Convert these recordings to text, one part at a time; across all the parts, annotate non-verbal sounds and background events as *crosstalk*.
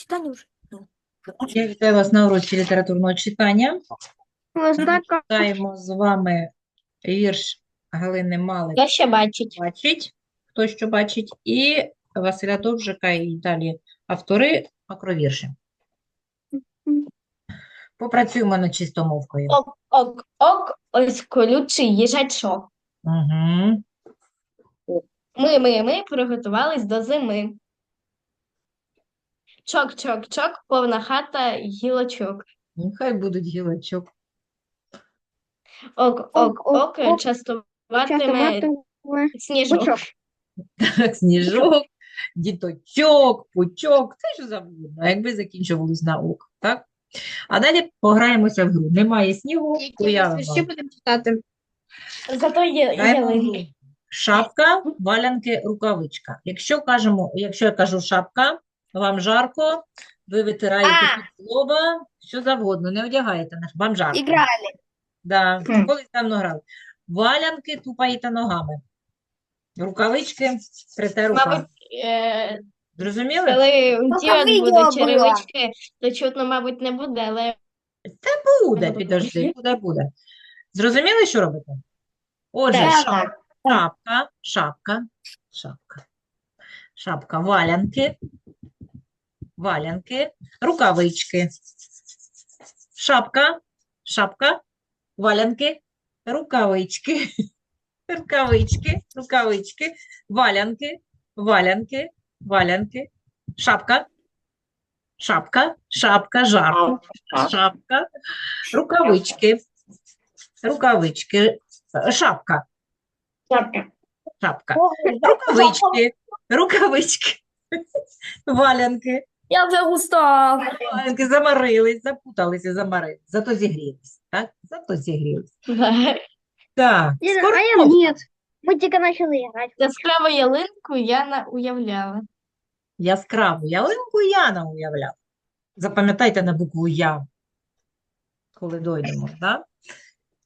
Читання вже. Я вітаю вас на уроці літературного читання. Читаємо з вами вірш Галини Малик Я ще бачить. «Бачить», хто що бачить, і Василя Довжика і далі автори макровірші. Попрацюємо над чистомовкою. Ок, ок, ок, ось колючий їжачок. Угу. Ми, ми, ми приготувались до зими. Чок, чок, чок, повна хата гілочок. Нехай будуть гілочок. Ок, Ок, ок, ок, ок, ок. частуватиме сніжок. Так, сніжок, діточок, пучок, це що завгодно, якби закінчувалось на ок, так? А далі пограємося в гру. Немає снігу, уявимо. будемо читати? Зато є ялинки. гру. Шапка, валянки, рукавичка. Якщо кажемо, якщо я кажу шапка, вам жарко, ви витираєте А. під лоба, що завгодно, не одягаєте, на- вам жарко. Іграли. Да, Хм. колись давно грали. Валянки тупаєте ногами. Рукавички трете руками. Мабуть, е, Зрозуміли? коли Поки дівчат відео буде черевички, то чутно, мабуть, не буде, але Буде, підожди, буде, буде. Зрозуміли, що робите? Отже, Так. шап- шапка, шапка, шапка. Шапка, валянки, валянки, рукавички. Шапка, шапка, валянки, рукавички, *laughs* рукавички, рукавички, валянки, валянки, валянки, шапка, шапка, шапка, жарко, шапка, рукавички, рукавички, е, шапка, шапка, рукавички, рукавички, *laughs* валянки, Я вже устав. валянки замарились, запуталися, замарились, зато зігрілись, так? Зато зігрілись. Так, А я скоротовка. нет. Мы только начали играть. яскраву ялинку я на- уявляла. Яскраву ялинку Яна уявляв. Запам'ятайте на букву Я, коли дойдемо, так?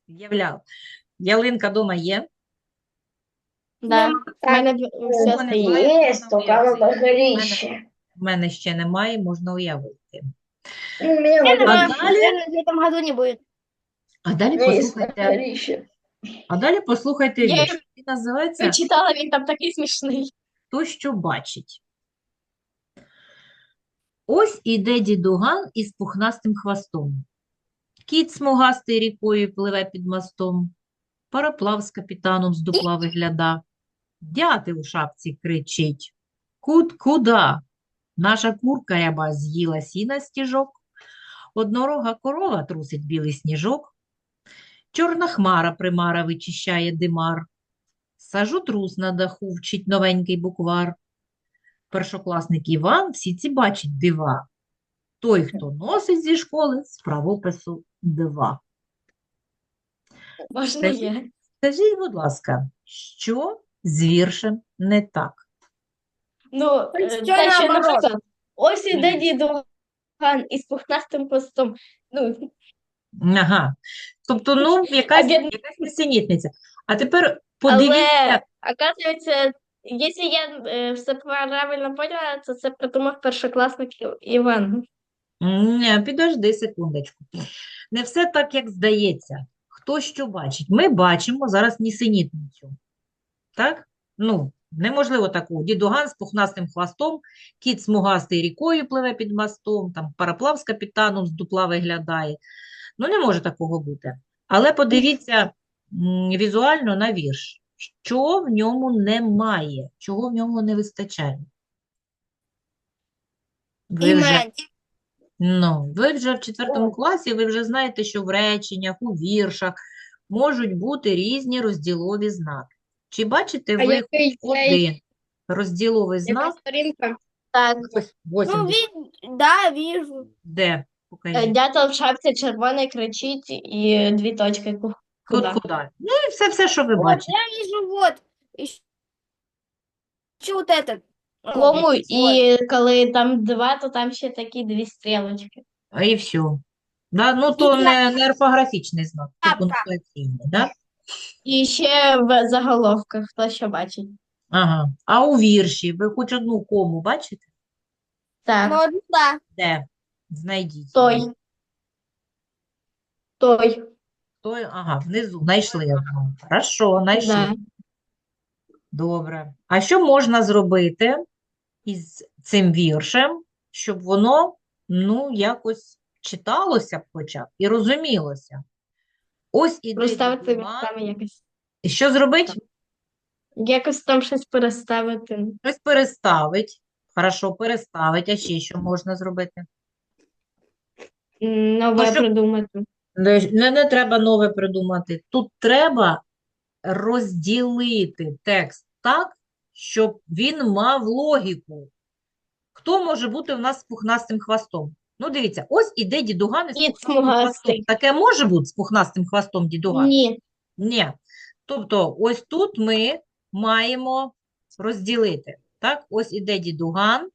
Уявляв. Ялинка дома є? Да. У мене все мене стоїть. немає, Есть, можна только оно на уявити. В мене ще немає, можна уявити. А далі, Наверное, в этом году не будет. а далі послухайте, а далі послухайте Я вірш. Він називається Прочитала, він там такий смішний. «Хто що бачить». Ось іде дідуган із пухнастим хвостом. Кіт смугастий рікою пливе під мостом. Пароплав з капітаном з дупла вигляда. Дятел у шапці кричить. Кут куда? Наша курка ряба з'їла сіна стіжок. Однорога корова трусить білий сніжок. Чорна хмара примара вичищає димар. Сажу трус на даху, вчить новенький буквар. Першокласник Іван всі ці бачить дива. Той, хто носить зі школи з правопису два. Можна. Скажіть, будь ласка, що з віршем не так? Ну, е, Ось що те, що, наоборот. наприклад, ось іде дідуган із пухнастим хвостом. Ну, Ага. Тобто, ну, якась, він- якась несенітниця. А тепер подивіться, але, оказується, якщо я е, все правильно поняла, то це придумав першокласник Іван. Ні, підожди секундочку. Не все так, як здається. Хто що бачить? Ми бачимо зараз нісенітницю. Так? Ну, неможливо такого. Дідуган з пухнастим хвостом, кіт смугастий рікою пливе під мостом, там пароплав з капітаном з дупла виглядає. Ну, не може такого бути. Але подивіться візуально на вірш. Що в ньому немає? Чого в ньому не вистачає? Ви вже Ну, ви вже в четвертому класі, ви вже знаєте, що в реченнях, у віршах можуть бути різні розділові знаки. Чи бачите ви який один розділовий знак? сторінка? Так, Ось, ось Ну, він, ви... да, вижу. де? е, Покажіть. дятел в шапці червоний кричить і дві точки. ку- Тут Куди? куди? Ну і все, все, що ви Вот, бачите. я вижу, вот. Еще вот этот. Кому, і коли там два, то там ще такі дві стрілочки. А і все. Да? Ну, то не, не орфографічний знак, це Так, так. пунктуаційний, да? І ще в заголовках, хто що бачить. Ага. А у вірші ви хоч одну кому бачите? Так, да. Де? Знайдіть. той. Той. Той, ага, внизу знайшли одну. Хорошо, знайшли. Да. Добре. А що можна зробити із цим віршем, щоб воно, ну, якось читалося б хоча б і розумілося? Ось іде Розставити місцями якось. І що зробить? Якось там щось переставити. Щось переставить. Хорошо, переставить. А ще що можна зробити? М, Нове що- придумати. Не, не, не треба нове придумати. Тут треба розділити текст так, щоб він мав логіку. Хто може бути в нас з пухнастим хвостом? Ну, дивіться, ось іде дідуган із Кіт пухнастим хвостом. смугастий. Таке може бути з пухнастим хвостом дідуган? Ні. Ні. Тобто, ось тут ми маємо розділити. Так, ось іде дідуган.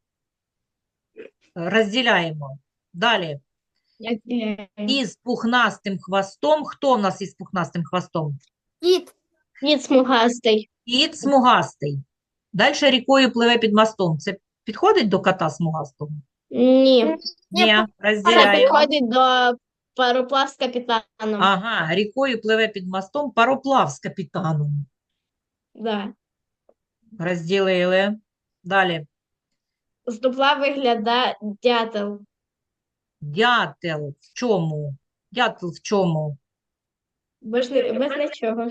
Розділяємо. Далі. Із пухнастим хвостом. Хто в нас із пухнастим хвостом? Кіт смугастий. Кіт смугастий. Далі рікою пливе під мостом. Це підходить до кота смугастого? Ні. Ні, розділяємо. підходить до пароплав з капітаном. Ага, рікою пливе під мостом пароплав з капітаном. Да. Розділили. Далі. З дупла виглядає дятел. Дятел в чому? Дятел в чому? Без, без нічого.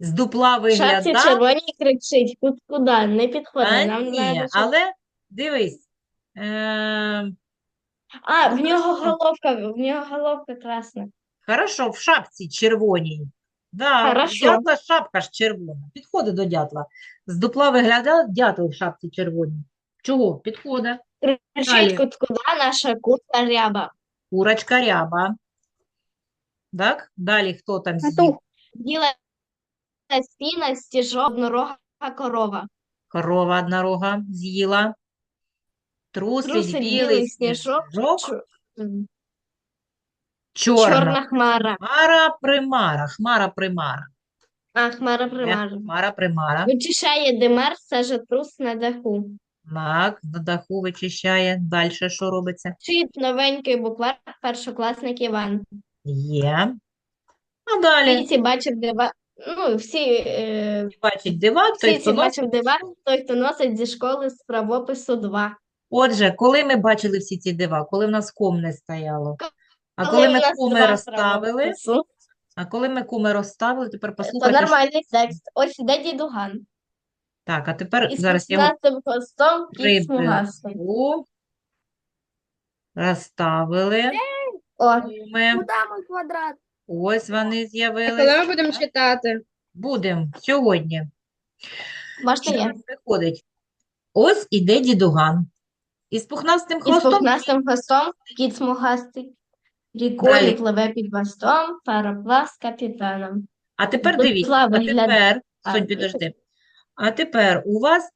З дупла В Шапці червоній кричить. Куди? Не підходить. А Нам ні, треба, щоб- але дивись. Е, А, в нього головка, в нього головка красна. хорошо, в шапці червоній. Да, Хорошо. дятла шапка ж червона. Підходить до дятла. З дупла виглядав дятел в шапці червоній. Чого? Підходить. Далі. Кричить, куд куди наша курка ряба. Курочка ряба. Так? Далі хто там з'їв? Біла стіна, стіжок, однорога корова. Корова однорога з'їла. Трусить Трусить білий білий сніжок, сніжок. чор- Чорна. Чорна хмара. Хмара примара. Хмара примара. А, хмара примара. Хмара примара. Вичищає димар, саже трус на даху. Так, на даху вичищає. Далі що робиться? Вчить новенький буквар першокласник Іван. Є. А далі Всі бачив дива. Ну, всі, е, бачить дива, той, всі хто ці носить. бачив дива, той, хто носить зі школи з правопису 2. Отже, коли ми бачили всі ці дива, коли в нас ком не стояло, а Коли коли ми два розставили, а коли ми коми розставили, тепер послухайте, що... нормальний текст. Ось іде дідуган. Так, а тепер Із зараз я його 16 хвостом кіт смугастий. Розставили О, коми. Куда мой квадрат? Ось вони з'явилися. Коли ми будемо читати? Будемо сьогодні. можна я? виходить? Ось іде дідуган. Із пухнастим Із хвостом. пухнастим хвостом кіт смугастий. Далі. пливе під мостом, пароплав з капітаном. А тепер дивіться, а виглядає. тепер, А, Сонь, підожди. А тепер у вас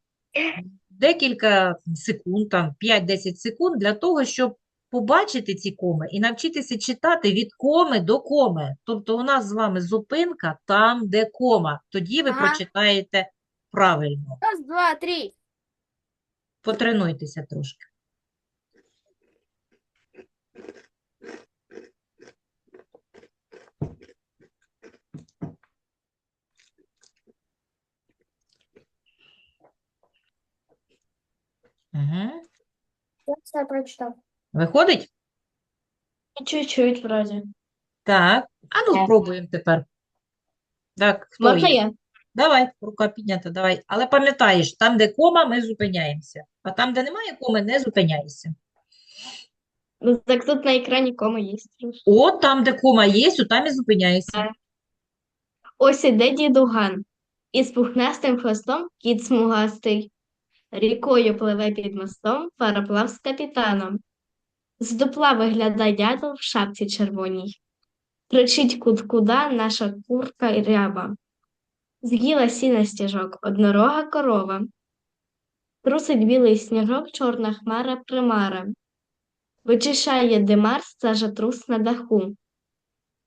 декілька секунд, там 5-10 секунд для того, щоб побачити ці коми і навчитися читати від коми до коми. Тобто у нас з вами зупинка там, де кома. Тоді ви Ага. прочитаєте правильно. Раз, два, три. Потренуйтеся трошки. Угу. Я все прочитал. Виходить? Чуть-чуть вроді. Так. А ну спробуємо тепер. Так, хто Можна є? я? Давай, рука піднята, давай. Але пам'ятаєш, там, де кома, ми зупиняємося. А там, де немає коми, не зупиняйся. Ну, так тут на екрані кома є. От там, де кома є, от там і зупиняйся. Ось іде дідуган. Із пухнастим хвостом кіт смугастий. Рікою пливе під мостом пароплав з капітаном. З дупла виглядає дятел в шапці червоній. Кричить куд-куда наша курка і ряба. З'їла сіна стіжок, однорога корова. Трусить білий сніжок, чорна хмара примара. Вичищає димар, саже трус на даху.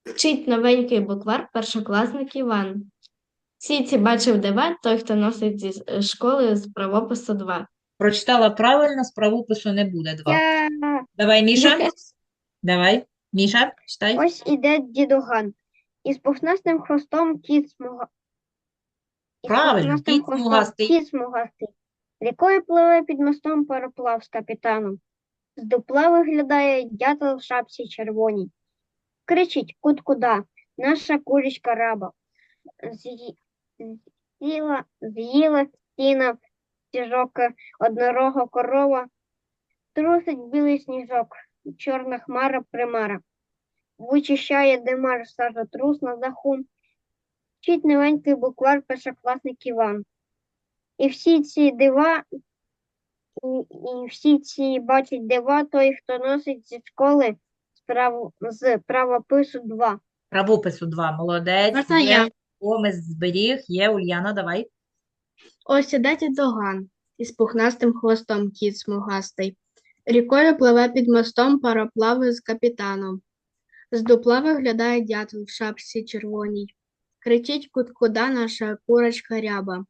Вчить новенький буквар першокласник Іван. Всі ці бачив дива той, хто носить зі е, школи з правопису 2. Прочитала правильно, з правопису не буде два. Я... Давай, Міша. Давай, Міша, читай. Ось іде дідуган. Із пухнастим хвостом кіт смуга... Правильно, кіт смугастий. кіт смугастий. Рікою пливе під мостом пароплав з капітаном. З дупла виглядає дятел в шапці червоній. Кричить кут-куда, наша курочка раба. З'їла, з'їла стіна стіжок однорога корова. Трусить білий сніжок, чорна хмара примара. Вичищає димар сажотрус на даху. Вчить новенький буквар першокласник Іван. І всі ці дива, і, і всі ці бачать дива той, хто носить зі школи справ, з правопису два. Правопису два. Молодець. Можна Є. я? Зберіг. Є, Ульяна, давай. Ось іде дідуган із пухнастим хвостом кіт смугастий. Рікою пливе під мостом пароплави з капітаном. З дупла виглядає дятел в шапці червоній. Кричить кут-куда наша курочка ряба.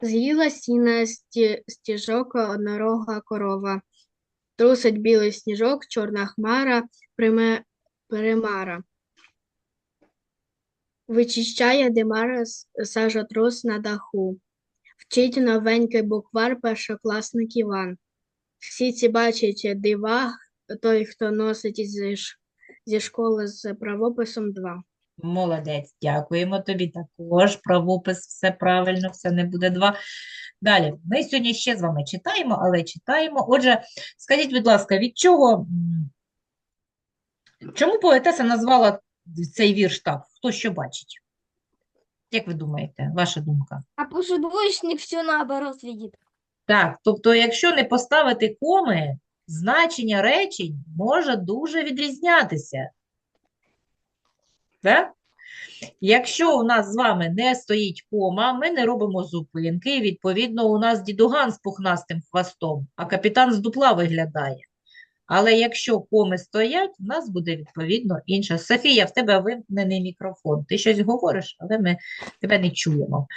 З'їла сіна сті... стіжок однорога корова. Трусить білий сніжок, чорна хмара, приме... примара. Вичищає димара сажотрус на даху. Вчить новенький буквар першокласник Іван. Всі ці бачать дива, той, хто носить зі, зі школи з правописом два. Молодець, дякуємо тобі також. Правопис, все правильно, все не буде два. Далі, ми сьогодні ще з вами читаємо, але читаємо. Отже, скажіть, будь ласка, від чого, чому поетеса назвала цей вірш так? Хто що бачить? Як ви думаєте, ваша думка? А что все наоборот видит. Так, тобто, якщо не поставити коми, значення речень може дуже відрізнятися. Так? Якщо у нас з вами не стоїть кома, ми не робимо зупинки, і, відповідно, у нас дідуган з пухнастим хвостом, а капітан з дупла виглядає. Але якщо коми стоять, у нас буде відповідно інше. Софія, в тебе вимкнений мікрофон. Ти щось говориш, але ми тебе не чуємо.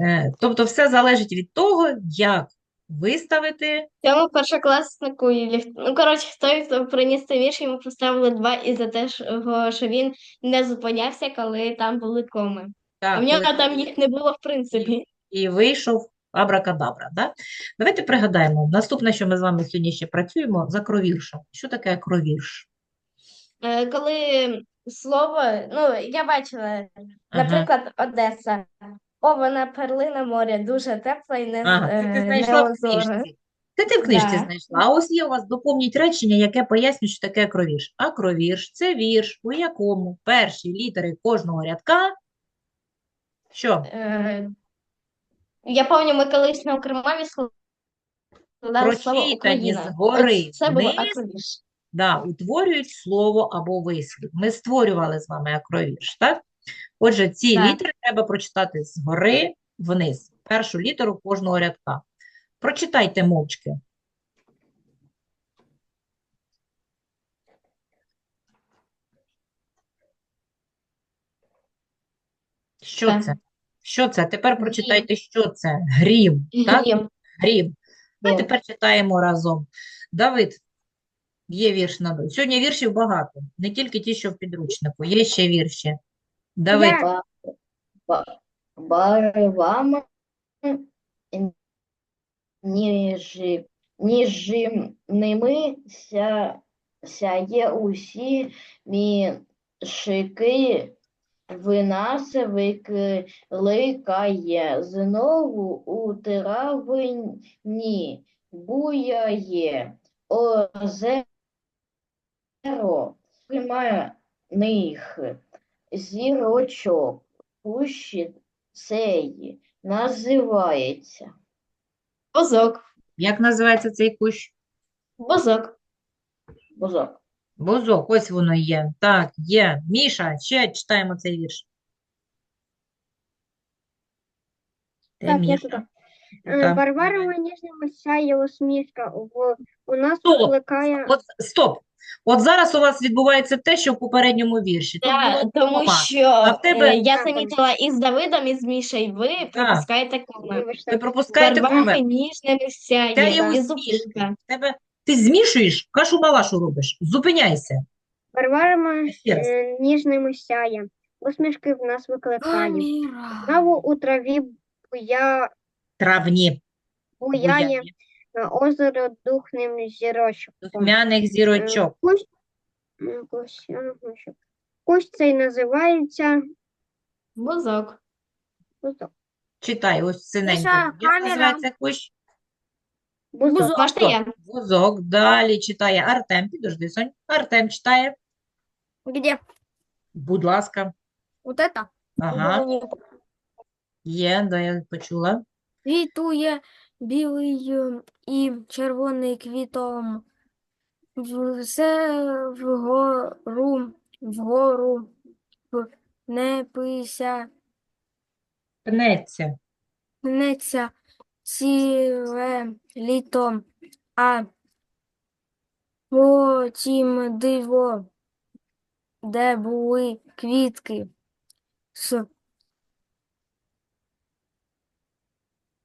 Е, Тобто все залежить від того, як виставити. Цьому першокласнику, і ну, коротше, той, хто приніс цей вірш, йому поставили два із-за того, що він не зупинявся, коли там були коми. А Так, в нього коли там їх не було, в принципі. і вийшов абракадабра. Да? Давайте пригадаємо. Наступне, що ми з вами сьогодні ще працюємо, за кровіршем. Що таке кровірш? Е, Коли слово, ну, я бачила, Ага. наприклад, Одеса. О, вона перлина моря, дуже тепла і не, Ага, це ти е, знайшла в неозора. книжці. Це ти в книжці Да. знайшла. А ось є у вас доповніть речення, яке пояснює, що таке кровірш. А кровірш – це вірш, у якому перші літери кожного рядка. Що? Е, Я пам'ятаю, ми колись на окремові складали слово Прочитані Україна. згори Ось це було вниз. акровірш. Да, утворюють слово або вислів. Ми створювали з вами акровірш, так? Отже, ці Так. літери треба прочитати згори вниз. Першу літеру кожного рядка. Прочитайте мовчки. Що Так. це? Що це? Тепер прочитайте, що це? Грім, так? Грім. Грім. А тепер читаємо разом. Давид, є вірш на Сьогодні віршів багато, не тільки ті, що в підручнику, є ще вірші. Давид, Я. барвами ніж, ніжними ся, сяє усі мішики, в нас викликає, знову у травні буяє озеро примарних зірочок. Кущі цей називається Бозок. як називається цей кущ? Бозок. бузок. Бузок, ось воно є. Так, є. Міша, ще читаємо цей вірш. Де Так, я Міша? тут. Так. Барварова ніжними сяє усмішка. В, у нас Стоп, викликає От, стоп. От зараз у вас відбувається те, що в попередньому вірші. Тут Да, було тому що А в тебе- е, я замітила із Давидом, і з Мішею, ви пропускаєте коми. Ви пропускаєте коми. ніжними Та сяє, й і усмішки. зупинка. В Тебе... Ти змішуєш, кашу малашу робиш. Зупиняйся. Ще раз. е, ніжними сяє, усмішки в нас викликає. Знову у траві буя, Травні, буяє буяє, озеро духним духмяних зірочок. Кусь, а, кусь. Кусь цей називається Бузок. бузок. Читай, ось синенько. Міша, Як камера. називається кущ? Бузок. Я? Вузок. Далі читає Артем. Підожди, Сонь. Артем читає. Где? Будь ласка. Вот это? Ага, є, да, я почула. Квітує білий е, і червоний квітом. Все вгору, вгору, не пися, Пнеться. пнеться ціле літо, а потім диво, де були квітки з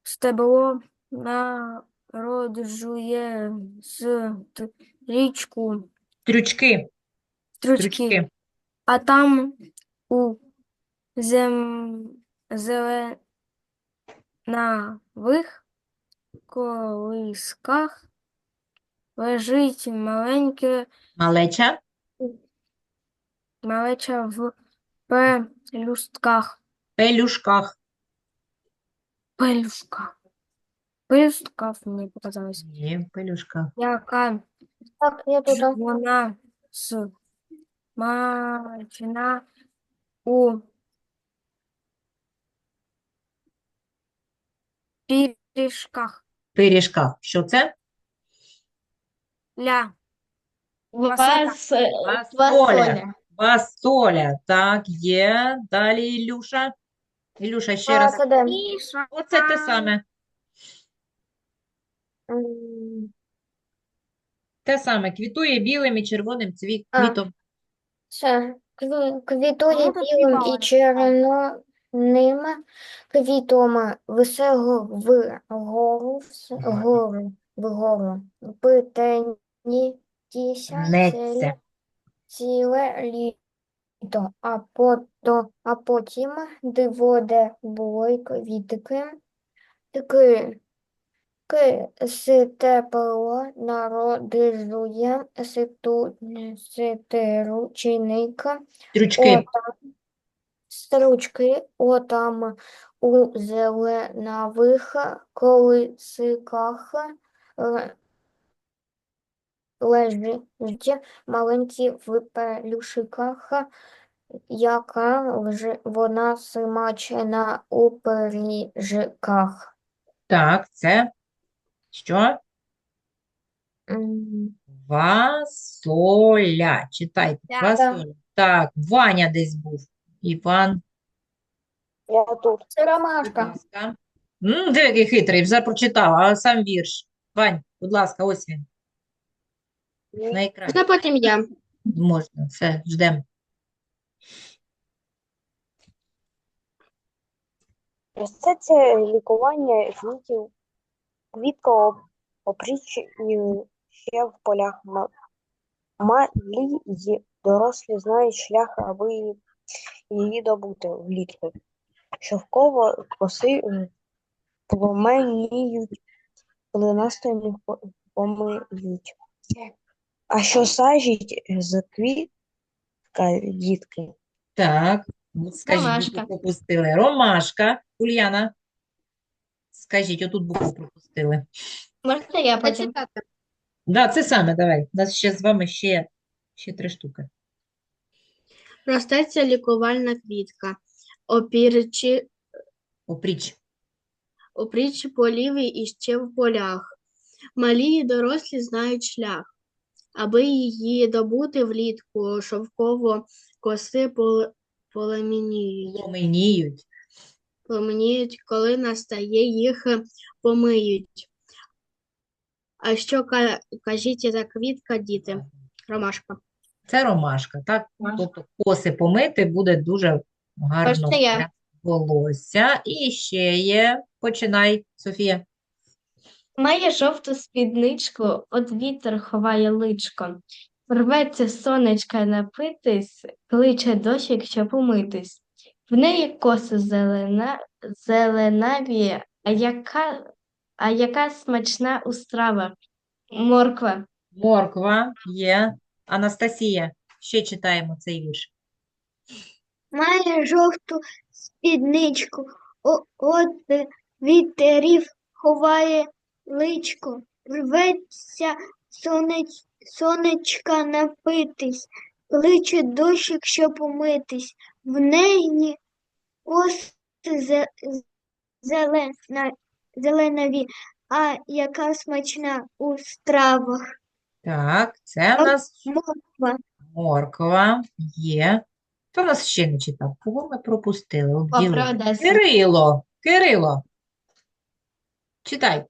стебло народжує з річку Трючки. Трючки. а там у зем... зеленавих колисках лежить маленьке Малеча. малеча в пелюстках. Пелюшках. Пелюшка. Пелюстках мені показалось. Є, в. Яка Так, я туди. вона смачна у пиріжках. Пиріжках. Що це? Ля. Вас, е, Фасоля. Фасоля. Так, є. Далі Ілюша. Ілюша, ще раз. Оце те саме. Те саме. Квітує білим і червоним цвіт, А. квітом. Це кві- квітує Кому білим і співали? червоним квітом весело вгору, вс- вгору, вгору. Питаніться Мнеться. ціле літо, а пото, а потім диво, де були квітки, таки Ки с тепло народжує ситу, ситеру чинник, Трючки. отам стручки, отам у зеленавих колисиках е, лежить маленькі в пелюшках, яка лежи, вона смачена у пиріжках. Так, це що? М, Фасоля. Читайте. Так. Фасоля. Так, Ваня десь був. Іван, Я тут. Це ромашка. М, диви, який хитрий, вже прочитав, а сам вірш. Вань, будь ласка, ось він. На екрані. потім я. Можна, все, ждемо. Росте це лікування квітів, квітка опричнює ще в полях. Малі й дорослі знають шлях, аби її добути влітку. Шовково коси пломеніють, по- помиють. А що сажить з квітка, дітки? Так, скажіть, Ромашка. пропустили. Ромашка. Ульяна. Скажіть, отут букву пропустили. Можна я потім? Да, це саме, давай. У нас ще з вами ще, ще три штуки. Ростеться лікувальна квітка. Опірчі, Опріч. опріч полів і ще в полях. Малі й дорослі знають шлях. Аби її добути влітку, шовково коси пол- полемініють. Пломеніють. Пламеніють, коли настає, їх помиють. А що кажіть за квітка, діти? Ромашка. Це ромашка, так? Тобто коси помити буде дуже гарно я? волосся. І ще є. Починай, Софія. Має жовту спідничку, от вітер ховає личко. Рветься сонечка напитись, кличе дощик, щоб умитись. В неї коси зелена, зеленаві, а яка, а яка смачна устрава. Морква. Морква є. Анастасія, ще читаємо цей вірш. Має жовту спідничку, о- от вітерів ховає личко, рветься сонеч, сонечка напитись, кличе дощик, щоб умитись, в неї коси зе- зелена, зеленаві, а яка смачна у стравах. Так, це в нас Морква. морква є. Хто нас ще не читав? Кого ми пропустили? Кирило, Кирило. Читай.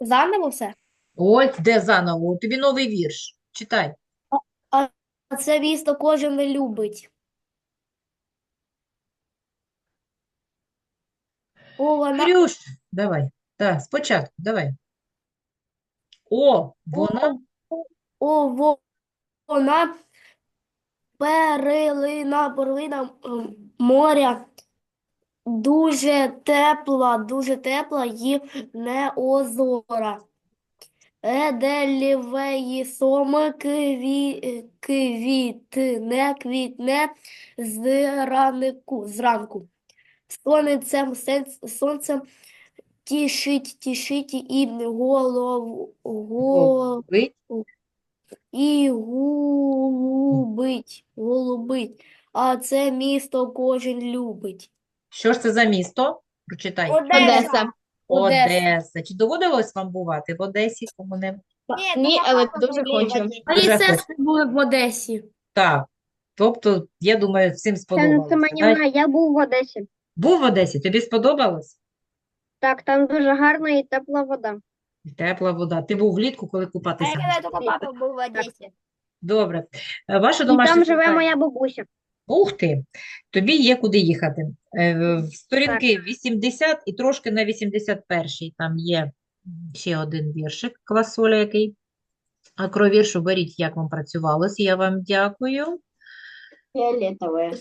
Заново все? Ось де заново. У тобі новий вірш. Читай. А це місто кожен не любить. О, вона Кирюш, давай. Так, спочатку, давай. О, вона О, во- вона перлина, перлина м, моря, дуже тепла, дуже тепла і не озора. Еделівеї соми кві, квітне, квітне зранку, зранку. Сонцем, сонцем тішить, тішить і голов, гол, і голубить, голубить. А це місто кожен любить. Що ж це за місто? Прочитай. Одеса. Одеса. Чи доводилось вам бувати в Одесі кому-небудь? Ні, але дуже хочу. Мої Дуже сестри були в Одесі. Так. Тобто, я думаю, всім Це сподобалося. так? Семенівна, я був в Одесі. Був в Одесі, тобі сподобалось? Так, там дуже гарна і тепла вода. Тепла вода. Ти був влітку, коли купатися? не тільки папа був в Одесі. Добре. Е, Ваше І домашнє там живе завдання. моя бабуся. Ух ти, тобі є куди їхати. Е, в Сторінки 80 і трошки на 81 там є ще один віршик Квасоля, який. А кровіршу беріть, як вам працювалось. Я вам дякую. Фіолетове.